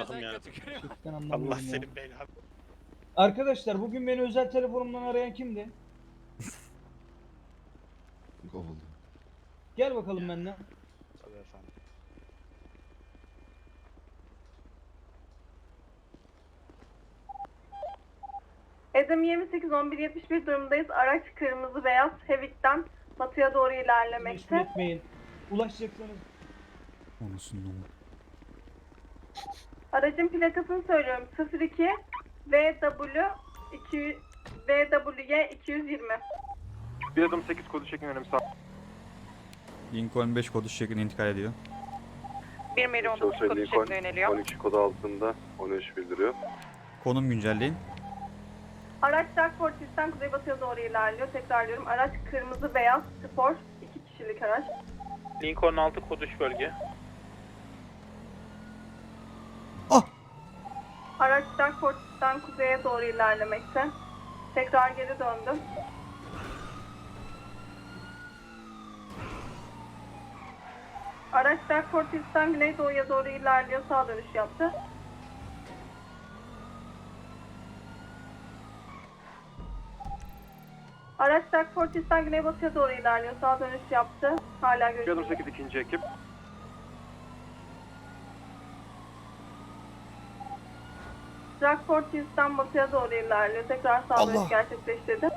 Allah'ım ya. Allah ya. senin belanı. Arkadaşlar bugün beni özel telefonumdan arayan kimdi? Kovuldu. Gel bakalım benden. Tabii efendim. Edim 28 11 71 durumdayız. Araç kırmızı beyaz Hevik'ten batıya doğru Meşgul ilerlemekte. etmeyin. Ulaşacaksanız Anasını Aracın plakasını söylüyorum. 02 VW 2 VWY 220. Bir adım 8 kodu çekin önüm sağ. Lincoln 5 kodu şeklinde intikal ediyor. 1 milyon 9 kodu şeklinde yöneliyor. 12 kodu altında 13 bildiriyor. Konum güncelleyin. Araç Dark Fortress'ten kuzeybatıya doğru ilerliyor. Tekrarlıyorum. Araç kırmızı beyaz spor 2 kişilik araç. Lincoln 6 koduş bölge. Araç Dark Fortress'ten kuzeye doğru ilerlemekte. Tekrar geri döndüm. Araç Dark Fortress'ten güneydoğuya doğru ilerliyor. Sağ dönüş yaptı. Araç Dark Fortress'ten güneybatıya doğru ilerliyor. Sağ dönüş yaptı. Hala görüşürüz. 8 ikinci ekip. Dark Fortress'ten batıya doğru ilerliyor. Tekrar sağ Allah! gerçekleştirdi.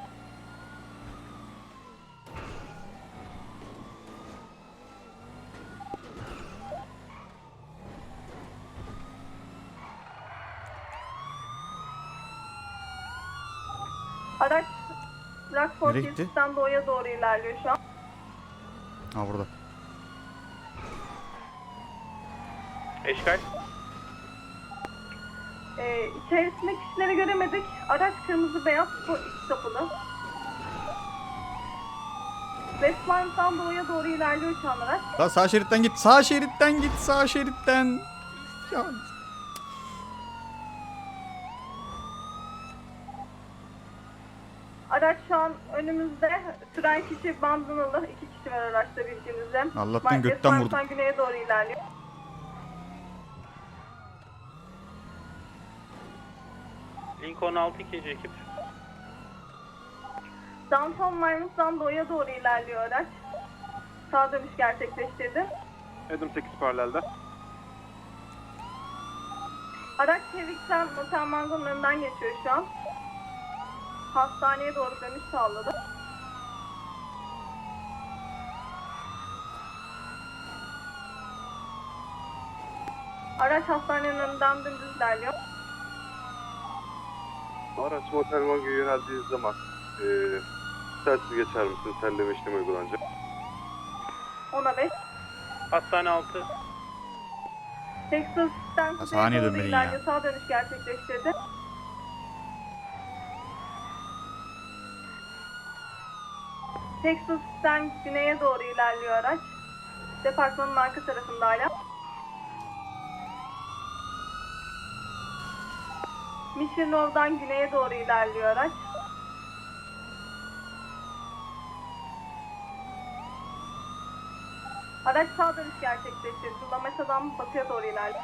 Araç Rock Nereye gitti? Doğuya doğru ilerliyor şu an. Ha burada. Eşkal. Ee, içerisinde kişileri göremedik. Araç kırmızı beyaz kapılı. Westline'dan doğuya doğru ilerliyor şu an araç. Lan sağ şeritten git. Sağ şeritten git. Sağ şeritten. Ya. Araç şu an önümüzde. Süren kişi bandanalı. iki kişi var araçta bildiğinizde. Allah'tan götten. Westline'dan güneye doğru ilerliyor. Lincoln 6 ikinci ekip. Downtown Miamis'dan doğuya doğru ilerliyor araç. Sağ dönüş gerçekleştirdi. Adım 8 paralelde. Araç Hevik'ten Motel Mango'nun önünden geçiyor şu an. Hastaneye doğru dönüş sağladı. Araç hastanenin önünden dümdüz ilerliyor. Araç motel mangoya yöneldiği zaman eee telsiz geçer misin? Telleme işlemi uygulanacak. Ona 5. Hastane 6. Texas'tan Hastaneye ilerliyor. ya. Sağ dönüş gerçekleştirdi. Texas'tan güneye doğru ilerliyor araç. Departmanın arka tarafında hala. Mission Road'dan güneye doğru ilerliyor araç. Araç sağ dönüş gerçekleştirdi. Lameta'dan batıya doğru ilerliyor.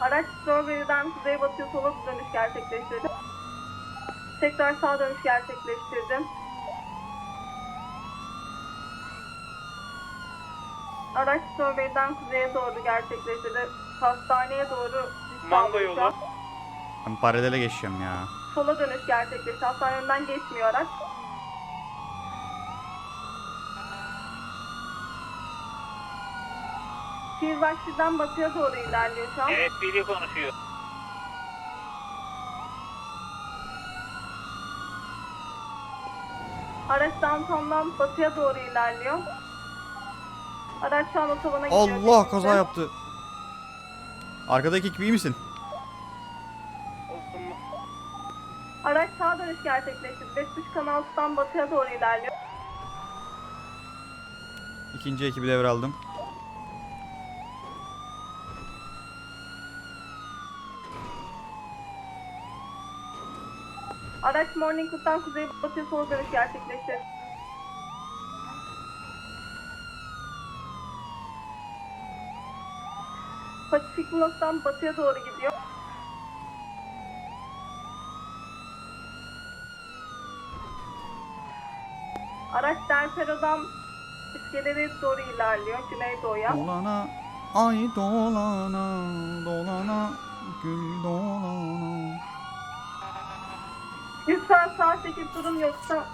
Araç Strawberry'den kuzeybatıya sola dönüş gerçekleştirdi. Tekrar sağ dönüş gerçekleştirdim. Araç Strawberry'den kuzeye doğru gerçekleştirdi. Hastaneye doğru an. yolu. Ben paralele geçeceğim ya. Sola dönüş gerçekleşti. Hastane önünden geçmiyor araç. Silvaçlı'dan batıya doğru ilerliyor şu an. Evet biri konuşuyor. Araç downtown'dan batıya doğru ilerliyor. Araç şu an otobana gidiyor. Allah kaza yaptı. Arkadaki ekip iyi misin? Olsun mu? Araç sağ dönüş gerçekleşti. Beşiktaş kanalından batıya doğru ilerliyor. İkinci ekibi devraldım. Araç Morningwood'dan kuzey batıya sola dönüş gerçekleşti. Pasifik Blok'tan batıya doğru gidiyor. Araç Derpero'dan iskeleye doğru ilerliyor, güneydoğuya. Dolana ay dolana dolana gül dolana. Lütfen sağ çekip durun yoksa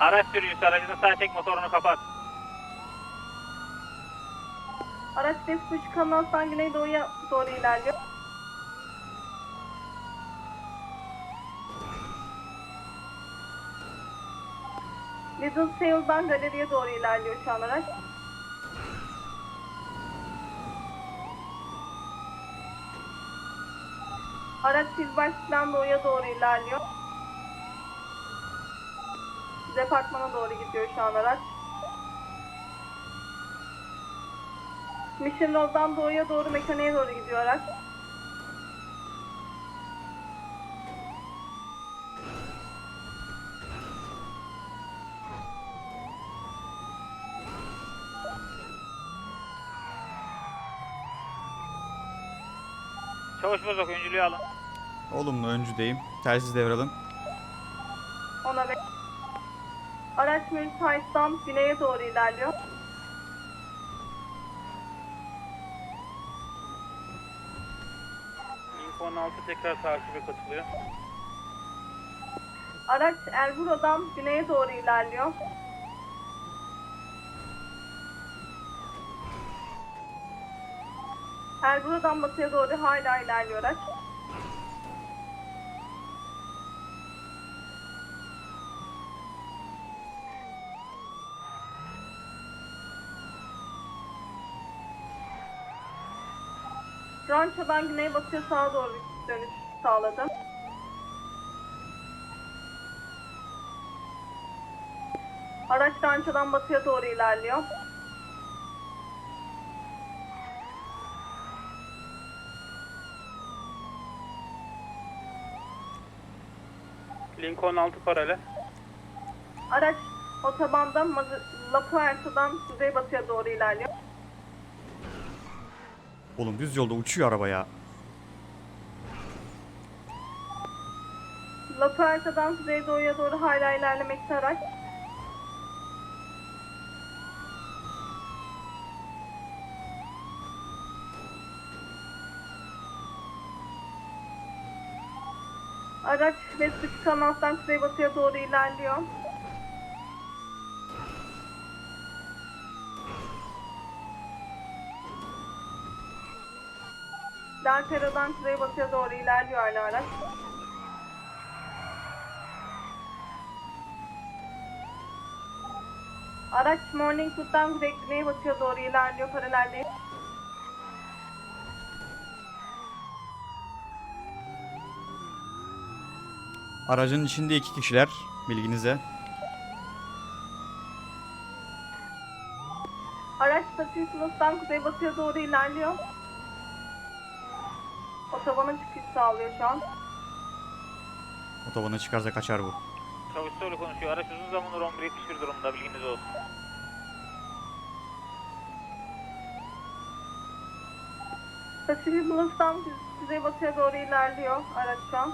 Araç sürücüsü aracını sağ çek motorunu kapat. Araç Vespucci kanaldan güneydoğuya doğru ilerliyor. Little Sail'dan galeriye doğru ilerliyor şu an araç. Araç Silverstone doğuya doğru ilerliyor. Departmana doğru gidiyor şu an araç. Mission Road'dan doğuya doğru mekaniğe doğru gidiyor araç. Çavuş bozok öncülüğü alın. Olumlu öncüdeyim. Telsiz devralın. Ona ve araç Mültayt'tan güneye doğru ilerliyor. Lincoln 6 tekrar takibe katılıyor. Araç Elburo'dan güneye doğru ilerliyor. Elburo'dan batıya doğru hala ilerliyor araç. Rancho'dan güneye batıya sağa doğru dönüş sağladım. Araç Rancho'dan batıya doğru ilerliyor. Lincoln 6 paralel. Araç otobandan Maz- La Puerta'dan kuzeybatıya doğru ilerliyor. Oğlum düz yolda uçuyor araba ya. La Puerta'dan kuzeydoğuya doğru hala ilerlemekte araç. Araç Vespucci kanaldan kuzeybatıya doğru ilerliyor. Delpera'dan kuzeybatıya doğru ilerliyor hala araç. Araç Morningwood'dan kuzey güneybatıya doğru ilerliyor paralelde. Aracın içinde iki kişiler. Bilginize. Araç Patrice'dan kuzeybatıya doğru ilerliyor. Otobana çıkış sağlıyor şu an. Otobana çıkarsa kaçar bu. Çavuş soru konuşuyor. Araç uzun zamandır 11.71 durumda bilginiz olsun. Pacific Blues'tan kuzeybatıya doğru ilerliyor araç şu an.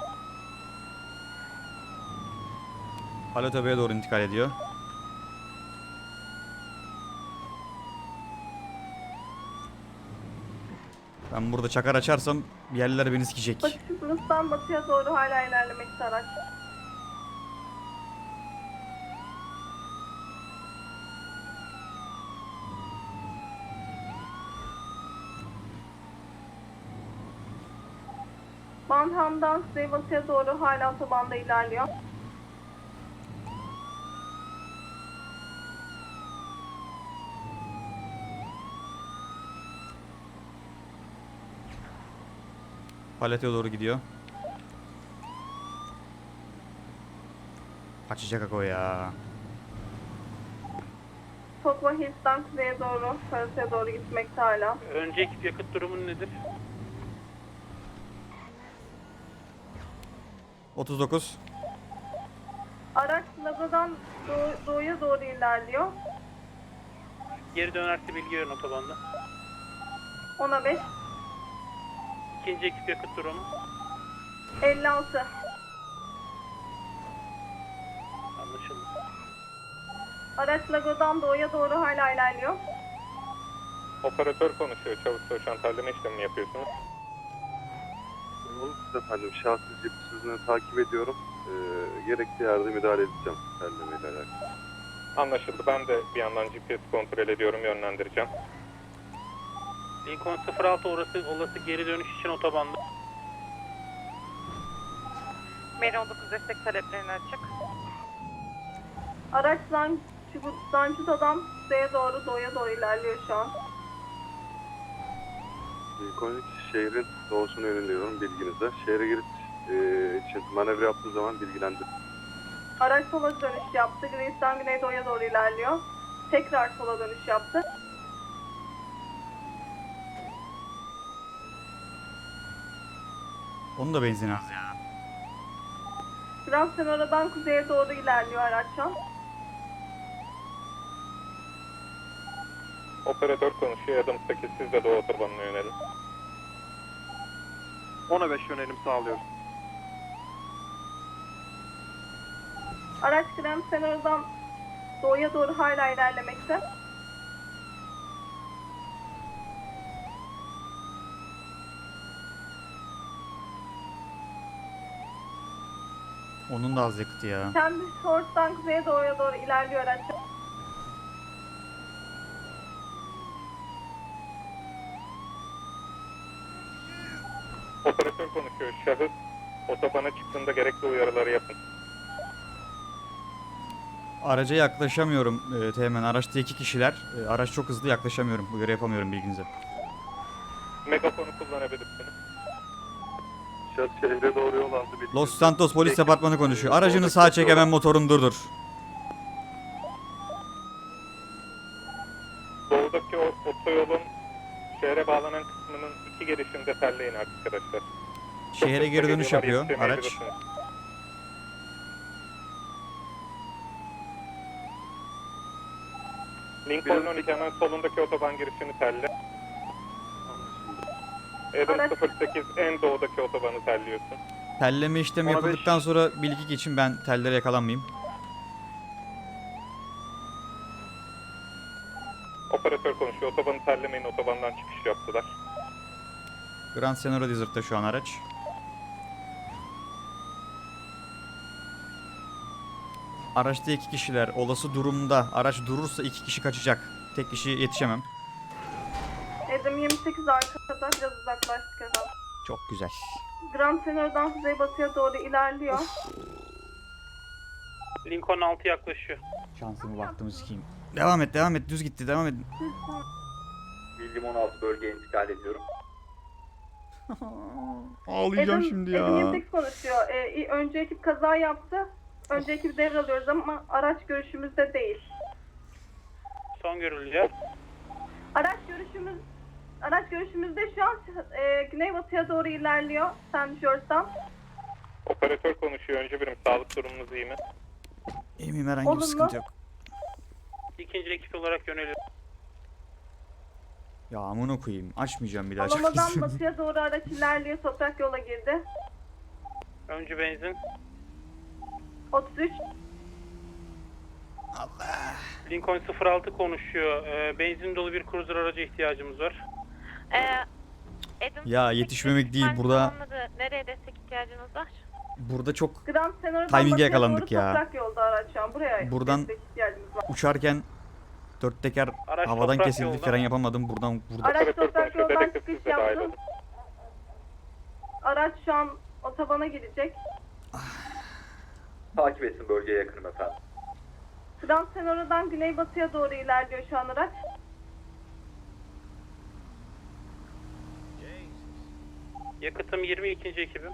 Alatöbe'ye doğru intikal ediyor. Ben burada çakar açarsam yerliler beni sikecek. Blues'tan batıya doğru hala ilerlemekte araç. Manham'dan kuzeybatıya doğru hala otobanda ilerliyor. Paleteye doğru gidiyor. Kaçacak o ya. Tokyo Hills'tan kuzeye doğru, Paris'e doğru gitmekte hala. Önce ekip yakıt durumun nedir? 39. Araç Lago'dan doğu- doğuya doğru ilerliyor. Geri dönerse bilgi verin otobanda. 10'a 5, İkinci ekip yakıt durumu. 56. Anlaşıldı. Araç Lago'dan doğuya doğru hala ilerliyor. Operatör konuşuyor. Çavuş Soğuşan terleme işlemini yapıyorsunuz. Olumsuz efendim şahsi cep sızını takip ediyorum. Ee, gerekli yerde müdahale edeceğim terlemeyle alakalı. Anlaşıldı. Ben de bir yandan GPS kontrol ediyorum, yönlendireceğim. Lincoln 06 orası olası geri dönüş için otobanda. Meri 19 destek taleplerini açık. Araç Zançuta'dan kuzeye doğru doğuya doğru ilerliyor şu an. İlkonik şehrin doğusuna yöneliyorum bilginize. Şehre giriş e, için manevra yaptığı zaman bilgilendir. Araç sola dönüş yaptı. Greece'den güneydoğuya doğru ilerliyor. Tekrar sola dönüş yaptı. Onun da benzin az ya. Grand Senora'dan kuzeye doğru ilerliyor araç şu an. Operatör konuşuyor. Adım 8. Siz de Doğu Otobanı'na yönelin. 10'a 5 yönelim sağlıyoruz. Araç Grand Senora'dan doğuya doğru hala ilerlemekte. Onun da az yakıtı ya. Kendi Shorts'tan kuzeye doğuya doğru ilerliyor araç. Operatör konuşuyor. Şahıs otobana çıktığında gerekli uyarıları yapın. Araca yaklaşamıyorum e, Teğmen. Araçta iki kişiler. E, araç çok hızlı yaklaşamıyorum. Uyarı yapamıyorum bilginize. Megafonu kullanabilirsiniz. Şahıs şehre doğru yol aldı. bilginize. Los Santos Polis Departmanı konuşuyor. Aracını sağa çek hemen motorunu durdur. Doğudaki o otoyolun şehre bağlanan kısmının iki girişinde terleyin arkadaşlar. Şehre geri dönüş yapıyor araç. Lincoln 12 hemen solundaki otoban girişini terle. Adam Araç- 08 en doğudaki otobanı terliyorsun. Telleme işlemi Ona yapıldıktan sonra bilgi geçin ben tellere yakalanmayayım. Operatör konuşuyor. Otobanı terlemeyin. Otobandan çıkış yaptılar. Grand Senora Desert'ta şu an araç. Araçta iki kişiler. Olası durumda araç durursa iki kişi kaçacak. Tek kişi yetişemem. Edim 28 arkada biraz uzaklaştık efendim. Çok güzel. Grand Senora'dan kuzeybatıya doğru ilerliyor. Lincoln 6 yaklaşıyor. Şansımı baktım sikeyim. Devam et devam et düz gitti devam et. Bildim 16 bölgeye intikal ediyorum. Ağlayacağım Edim, şimdi Edim ya. 28 konuşuyor. Ee, önce ekip kaza yaptı. Önce ekibi devralıyoruz ama araç görüşümüzde değil. Son görülüyor. Araç görüşümüz araç görüşümüzde şu an e, güneybatıya doğru ilerliyor. San Jorge'dan. Operatör konuşuyor. Önce birim sağlık durumunuz iyi mi? Eminim herhangi bir Olumlu. sıkıntı yok. İkinci ekip olarak yöneliyor. Ya amına koyayım. Açmayacağım bir daha. Alamadan batıya doğru araç ilerliyor. Toprak yola girdi. Öncü benzin. 33. Lincoln 06 konuşuyor. Ee, benzin dolu bir cruiser araca ihtiyacımız var. Ee, Adam Ya 08 yetişmemek değil, burada- tamamladı. Nereye destek ihtiyacınız var? Burada çok Grand Senora'dan Timing'e batıya yakalandık doğru ya. Toprak yolda araç şu an. Buraya Buradan- destek ihtiyacımız var. uçarken dört teker Araç havadan toprak kesildi. yolda. Fren yapamadım. Buradan burada. Araç Operatör toprak konuşuyor. yoldan çıkış yaptı. olun. Araç şu an otobana gidecek. Takip etsin bölgeye yakınım efendim. Grand Senora'dan güneybatıya doğru ilerliyor şu an araç. Yakıtım 22. ekibim.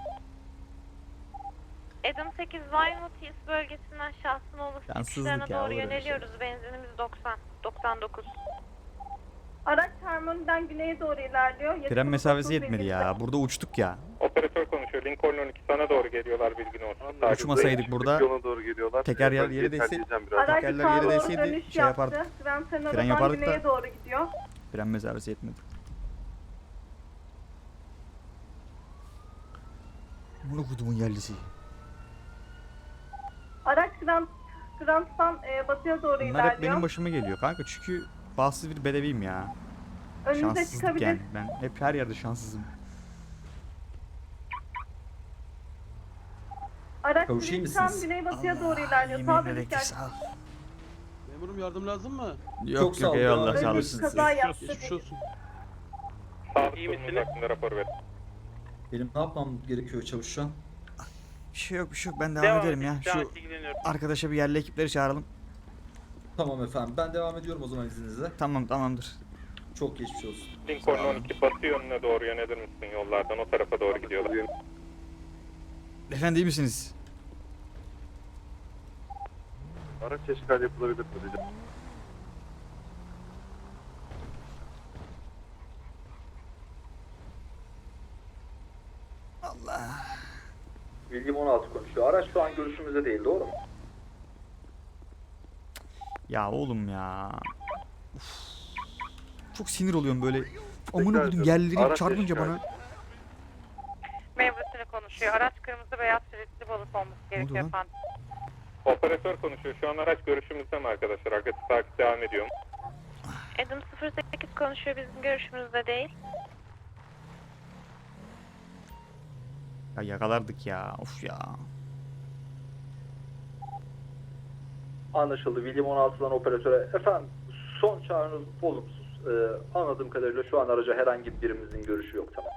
Adam 8 Vinewood Hills bölgesinden şahsın olası Yansızlık çıkışlarına ya, doğru olur öyle şey. yöneliyoruz. Benzinimiz 90, 99. Araç Harmony'den güneye doğru ilerliyor. Yakıtı Tren mesafesi 30 yetmedi ya. Burada uçtuk ya. Operatör konuşuyor. Lincoln 12 sana doğru geliyorlar bilgin olsun. Anladım. Takip Uçmasaydık burada Yola doğru geliyorlar. teker yer- Ben değse- biraz. Araç Tekerler sağa yere doğru değseydi dönüş şey yaptı. yapardık. Tren Fren Senaryo'dan yapardık da. güneye doğru gidiyor. fren mesafesi yetmedi. Bunu kudumun yerlisi. Araç Grand, Grand'dan e, batıya doğru Bunlar ilerliyor. hep benim başıma geliyor kanka çünkü bağımsız bir bedeviyim ya. Önünüze Şanssızlık çıkabilir. yani. Ben hep her yerde şanssızım. Araç Kavuşayım Bridge'den mısınız? güneybatıya doğru ilerliyor. Sağ dönüş yaptı. sağ ol. Memurum yardım lazım mı? Yok Çok sağ yok ol, eyvallah devam sağ olasın. Kaza yaptı. Geçmiş olsun. İyi misiniz? rapor ver. Benim ne yapmam gerekiyor çavuş şu an? Bir şey yok bir şey yok ben devam, Devam ederim ya. şu arkadaşa bir yerli ekipleri çağıralım. Tamam efendim. Ben devam ediyorum o zaman izninizle. Tamam tamamdır. Çok geçmiş olsun. Lincoln Sağ olun. 12 batı yönüne doğru yönelir misin yollardan? O tarafa doğru gidiyorlar. Efendim iyi misiniz? Araç eşkal yapılabilir mi rica Allah. Bilgim 16 konuşuyor. Araç şu an görüşümüzde değil doğru mu? Ya oğlum ya. Uf. Çok sinir oluyorum böyle. Amına koydum yerleri Araç çarpınca bana. Memurusuyla konuşuyor. Araç kırmızı beyaz şeritli balık olması gerekiyor lan? efendim. Operatör konuşuyor. Şu an araç görüşümüzde mi arkadaşlar? Agresif takip devam ediyor mu? Adam 08 konuşuyor. Bizim görüşümüzde değil. Ya yakalardık ya. Of ya. Anlaşıldı. William 16'dan operatöre. Efendim son çağrınız olumsuz. Ee, anladığım kadarıyla şu an araca herhangi birimizin görüşü yok tamam.